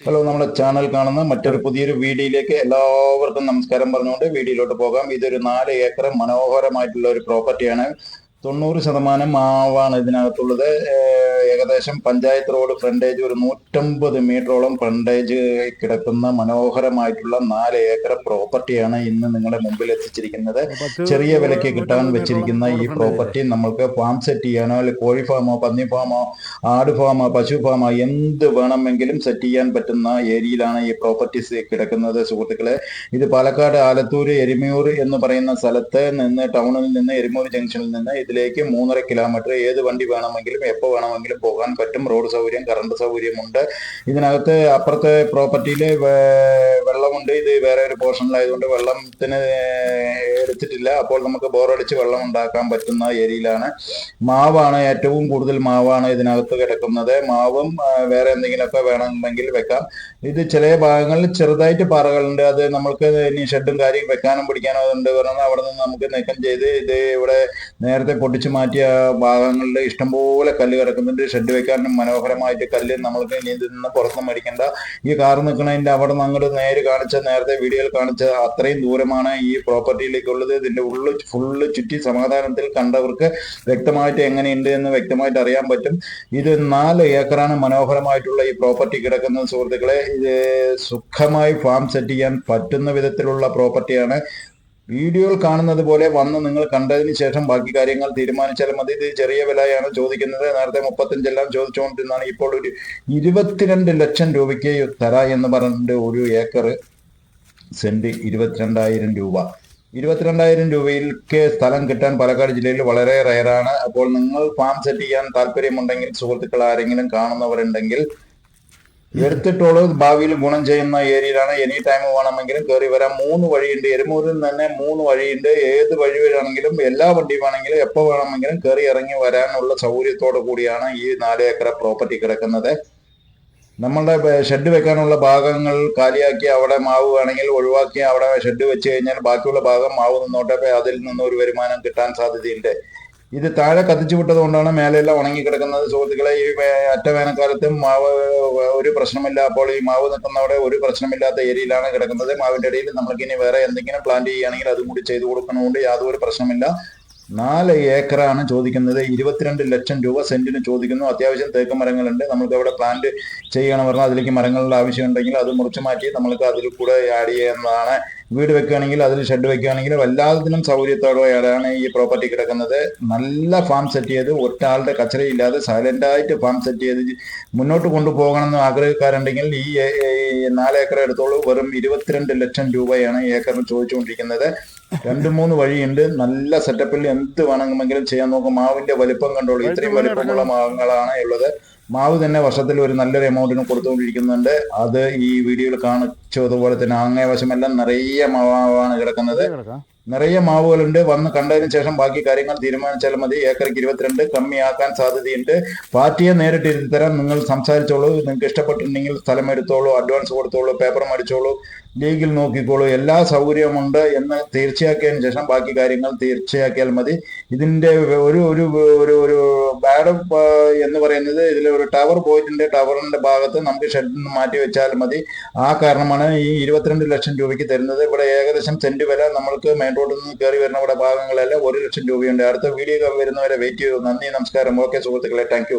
Hello നമ്മുടെ channel കാണുന്ന മറ്റൊരു പുതിയൊരു വീഡിയോയിലേക്ക് എല്ലാവർക്കും നമസ്കാരം പറഞ്ഞുകൊണ്ട് വീഡിയോയിലോട്ട് പോകാം. ഇതൊരു നാല് ഏക്കർ മനോഹരമായിട്ടുള്ള ഒരു പ്രോപ്പർട്ടിയാണ് തൊണ്ണൂറ് ശതമാനം മാവാണ് ഇതിനകത്തുള്ളത്. ഏകദേശം പഞ്ചായത്ത് റോഡ് ഫ്രണ്ടേജ് ഒരു നൂറ്റമ്പത് മീറ്ററോളം ഫ്രണ്ടേജ് കിടക്കുന്ന മനോഹരമായിട്ടുള്ള നാല് ഏക്കർ പ്രോപ്പർട്ടിയാണ് ഇന്ന് നിങ്ങളുടെ മുമ്പിൽ എത്തിച്ചിരിക്കുന്നത്. ചെറിയ വിലയ്ക്ക് കിട്ടാൻ വെച്ചിരിക്കുന്ന ഈ പ്രോപ്പർട്ടി നമ്മൾക്ക് ഫാം സെറ്റ് ചെയ്യാനോ അല്ലെങ്കിൽ കോഴി ഫാമോ പന്നി ഫാമോ ആട് ഫാമോ പശു ഫാമോ എന്ത് വേണമെങ്കിലും സെറ്റ് ചെയ്യാൻ പറ്റുന്ന ഏരിയയിലാണ് ഈ പ്രോപ്പർട്ടീസ് കിടക്കുന്നത് സുഹൃത്തുക്കളെ. ഇത് പാലക്കാട് ആലത്തൂർ എരുമയൂർ എന്ന് പറയുന്ന സ്ഥലത്ത് നിന്ന് ടൗണിൽ നിന്ന് എരുമൂർ ജംഗ്ഷനിൽ നിന്ന് ഇതിലേക്ക് മൂന്നര കിലോമീറ്റർ ഏത് വണ്ടി വേണമെങ്കിലും എപ്പോൾ വേണമെങ്കിലും പോകാൻ പറ്റും. റോഡ് സൗകര്യം കറണ്ട് സൗകര്യമുണ്ട്. ഇതിനകത്ത് അപ്പുറത്തെ പ്രോപ്പർട്ടിയിൽ വെള്ളമുണ്ട്. ഇത് വേറെ ഒരു പോർഷനിലായതുകൊണ്ട് വെള്ളത്തിന് എടുത്തിട്ടില്ല. അപ്പോൾ നമുക്ക് ബോറടിച്ച് വെള്ളം ഉണ്ടാക്കാൻ പറ്റുന്ന ഏരിയയിലാണ്. മാവാണ് ഏറ്റവും കൂടുതൽ മാവാണ് ഇതിനകത്ത് കിടക്കുന്നത്. മാവും വേറെ എന്തെങ്കിലുമൊക്കെ വേണമെന്നുണ്ടെങ്കിൽ വെക്കാം. ഇത് ചില ഭാഗങ്ങളിൽ ചെറുതായിട്ട് പാറകളുണ്ട്. അത് നമ്മൾക്ക് ഇനി ഷെഡും കാര്യം വെക്കാനും പിടിക്കാനും ഉണ്ട് പറഞ്ഞാൽ അവിടെ നിന്ന് നമുക്ക് നീക്കം ചെയ്ത് ഇത് ഇവിടെ നേരത്തെ പൊട്ടിച്ചു മാറ്റിയ ഭാഗങ്ങളിൽ ഇഷ്ടംപോലെ കല്ല് കിടക്കുന്നുണ്ട്. ഷെഡ് വെക്കാനും മനോഹരമായിട്ട് കല്ല് നമ്മൾക്ക് ഇനി ഇതിൽ നിന്ന് പുറത്ത് മേടിക്കേണ്ട. ഈ കാർ നിൽക്കുന്നതിന്റെ അവിടെ നിന്ന് അങ്ങോട്ട് നേര് കാണിച്ച നേരത്തെ വീഡിയോയിൽ കാണിച്ച അത്രയും ദൂരമാണ് ഈ പ്രോപ്പർട്ടിയിലേക്കുള്ളത് ഇതിന്റെ ഉള്ളു ഫുള്ള് ചുറ്റി സമാധാനത്തിൽ കണ്ടവർക്ക് വ്യക്തമായിട്ട് എങ്ങനെയുണ്ട് എന്ന് വ്യക്തമായിട്ട് അറിയാൻ പറ്റും. ഇത് നാല് ഏക്കറാണ് മനോഹരമായിട്ടുള്ള ഈ പ്രോപ്പർട്ടി കിടക്കുന്ന സുഹൃത്തുക്കളെ. ഇത് സുഖമായി ഫാം സെറ്റ് ചെയ്യാൻ പറ്റുന്ന വിധത്തിലുള്ള പ്രോപ്പർട്ടിയാണ്. വീഡിയോയിൽ കാണുന്നത് പോലെ വന്ന് നിങ്ങൾ കണ്ടതിന് ശേഷം ബാക്കി കാര്യങ്ങൾ തീരുമാനിച്ചാൽ മതി. ഇത് ചെറിയ വിലയാണ് ചോദിക്കുന്നത്. നേരത്തെ മുപ്പത്തഞ്ചെല്ലാം ചോദിച്ചുകൊണ്ടിരുന്നാണ് ഇപ്പോൾ ഒരു ഇരുപത്തിരണ്ട് ലക്ഷം രൂപയ്ക്ക് തരാ എന്ന് പറഞ്ഞിട്ട് ഒരു ഏക്കർ സെന്റ് ഇരുപത്തിരണ്ടായിരം രൂപ. ഇരുപത്തിരണ്ടായിരം രൂപയിലേക്ക് സ്ഥലം കിട്ടാൻ പാലക്കാട് ജില്ലയിൽ വളരെ റയറാണ്. അപ്പോൾ നിങ്ങൾ ഫാം സെറ്റ് ചെയ്യാൻ താല്പര്യമുണ്ടെങ്കിൽ സുഹൃത്തുക്കൾ ആരെങ്കിലും കാണുന്നവരുണ്ടെങ്കിൽ എടുത്തിട്ടുള്ളത് ഭാവിയിൽ ഗുണം ചെയ്യുന്ന ഏരിയയിലാണ്. എനി ടൈം വേണമെങ്കിലും കയറി വരാം. മൂന്ന് വഴിയുണ്ട്. എരുമൂരിൽ തന്നെ മൂന്ന് വഴിയുണ്ട്. ഏത് വഴി വരാണെങ്കിലും എല്ലാ വണ്ടി വേണമെങ്കിലും എപ്പോൾ വേണമെങ്കിലും കയറി ഇറങ്ങി വരാനുള്ള സൗകര്യത്തോടു കൂടിയാണ് ഈ നാല് ഏക്കർ പ്രോപ്പർട്ടി കിടക്കുന്നത്. നമ്മളുടെ ഷെഡ് വെക്കാനുള്ള ഭാഗങ്ങൾ കാലിയാക്കി അവിടെ മാവ് വേണമെങ്കിൽ ഒഴിവാക്കി അവിടെ ഷെഡ് വെച്ച് കഴിഞ്ഞാൽ ബാക്കിയുള്ള ഭാഗം മാവ് നിന്നോട്ടെ അതിൽ നിന്ന് ഒരു വരുമാനം കിട്ടാൻ സാധ്യതയുണ്ട്. ഇത് താഴെ കത്തിച്ചു വിട്ടത് കൊണ്ടാണ് മേലെല്ലാം ഉണങ്ങി കിടക്കുന്നത്. സുഹൃത്തുക്കളെ ഈ അറ്റവേനക്കാലത്തും മാവ് ഒരു പ്രശ്നമില്ല. അപ്പോൾ ഈ മാവ് നിൽക്കുന്നവിടെ ഒരു പ്രശ്നമില്ലാത്ത ഏരിയയിലാണ് കിടക്കുന്നത്. മാവിന്റെ ഇടയിൽ നമ്മൾക്ക് ഇനി വേറെ എന്തെങ്കിലും പ്ലാന്റ് ചെയ്യുകയാണെങ്കിൽ അതും കൂടി ചെയ്തു കൊടുക്കുന്നതുകൊണ്ട് യാതൊരു പ്രശ്നമില്ല. നാല് ഏക്കറാണ് ചോദിക്കുന്നത്. ഇരുപത്തിരണ്ട് ലക്ഷം രൂപ സെന്റിന് ചോദിക്കുന്നു. അത്യാവശ്യം തേക്ക് മരങ്ങളുണ്ട്. നമുക്ക് അവിടെ പ്ലാന്റ് ചെയ്യണം പറഞ്ഞാൽ അതിലേക്ക് മരങ്ങളുടെ ആവശ്യം ഉണ്ടെങ്കിൽ അത് മുറിച്ചു മാറ്റി നമ്മൾക്ക് അതിൽ കൂടെ ആഡ് ചെയ്യുന്നതാണ് വീട് വെക്കുകയാണെങ്കിൽ അതിൽ ഷെഡ് വെക്കുകയാണെങ്കിൽ എല്ലാത്തിനും സൗകര്യത്തോടെയാണ് ഈ പ്രോപ്പർട്ടി കിടക്കുന്നത്? നല്ല ഫാം സെറ്റ് ചെയ്ത് ഒറ്റാളുടെ കച്ചറയില്ലാതെ ആയിട്ട് ഫാം സെറ്റ് ചെയ്ത് മുന്നോട്ട് കൊണ്ടുപോകണമെന്ന് ആഗ്രഹിക്കാറുണ്ടെങ്കിൽ ഈ നാല് ഏക്കർ എടുത്തോളൂ. വെറും ഇരുപത്തിരണ്ട് ലക്ഷം രൂപയാണ് ഏക്കർ ചോദിച്ചുകൊണ്ടിരിക്കുന്നത്. രണ്ട് മൂന്ന് വഴിയുണ്ട്. നല്ല സെറ്റപ്പിൽ എന്ത് വേണമെങ്കിലും ചെയ്യാൻ നോക്കും. മാവിന്റെ വലിപ്പം കണ്ടോളൂ. ഇത്രയും വലിപ്പമുള്ള മാവങ്ങളാണ് ഉള്ളത്. മാവ് തന്നെ വർഷത്തിൽ ഒരു നല്ലൊരു എമൗണ്ടിന് കൊടുത്തുകൊണ്ടിരിക്കുന്നുണ്ട്. അത് ഈ വീഡിയോയിൽ കാണിച്ചതുപോലെ തന്നെ അങ്ങേ വശമെല്ലാം നിറയെ മാവാണ് കിടക്കുന്നത്. നിറയെ മാവുകളുണ്ട്. വന്ന് കണ്ടതിന് ശേഷം ബാക്കി കാര്യങ്ങൾ തീരുമാനിച്ചാൽ മതി. ഏക്കർക്ക് ഇരുപത്തിരണ്ട് കമ്മിയാക്കാൻ സാധ്യതയുണ്ട്. പാർട്ടിയെ നേരിട്ട് തരാം നിങ്ങൾ സംസാരിച്ചോളൂ. നിങ്ങൾക്ക് ഇഷ്ടപ്പെട്ടിട്ടുണ്ടെങ്കിൽ സ്ഥലം എടുത്തോളൂ അഡ്വാൻസ് കൊടുത്തോളൂ പേപ്പർ മേടിച്ചോളൂ ലീഗിൽ നോക്കിക്കോളൂ. എല്ലാ സൗകര്യമുണ്ട് എന്ന് തീർച്ചയാക്കിയതിന് ശേഷം ബാക്കി കാര്യങ്ങൾ തീർച്ചയാക്കിയാൽ മതി. ഇതിന്റെ ഒരു ഒരു ഒരു ഒരു ബാഡ് എന്ന് പറയുന്നത് ഇതിൽ ഒരു ടവർ പോയിട്ടുണ്ട്. ടവറിന്റെ ഭാഗത്ത് നമുക്ക് ഷെഡിൽ നിന്ന് മാറ്റി വെച്ചാൽ മതി. ആ കാരണമാണ് ഈ ഇരുപത്തിരണ്ട് ലക്ഷം രൂപയ്ക്ക് തരുന്നത്. ഇവിടെ ഏകദേശം സെന്റ് വില നമ്മൾക്ക് മെയിൻ റോഡിൽ നിന്ന് കയറി വരുന്ന ഇവിടെ ഭാഗങ്ങളെല്ലാം ഒരു ലക്ഷം രൂപയുണ്ട്. അടുത്ത വീഡിയോ വരുന്നവരെ വെയിറ്റ് ചെയ്തു. നന്ദി നമസ്കാരം. ഓക്കെ സുഹൃത്തുക്കളെ താങ്ക്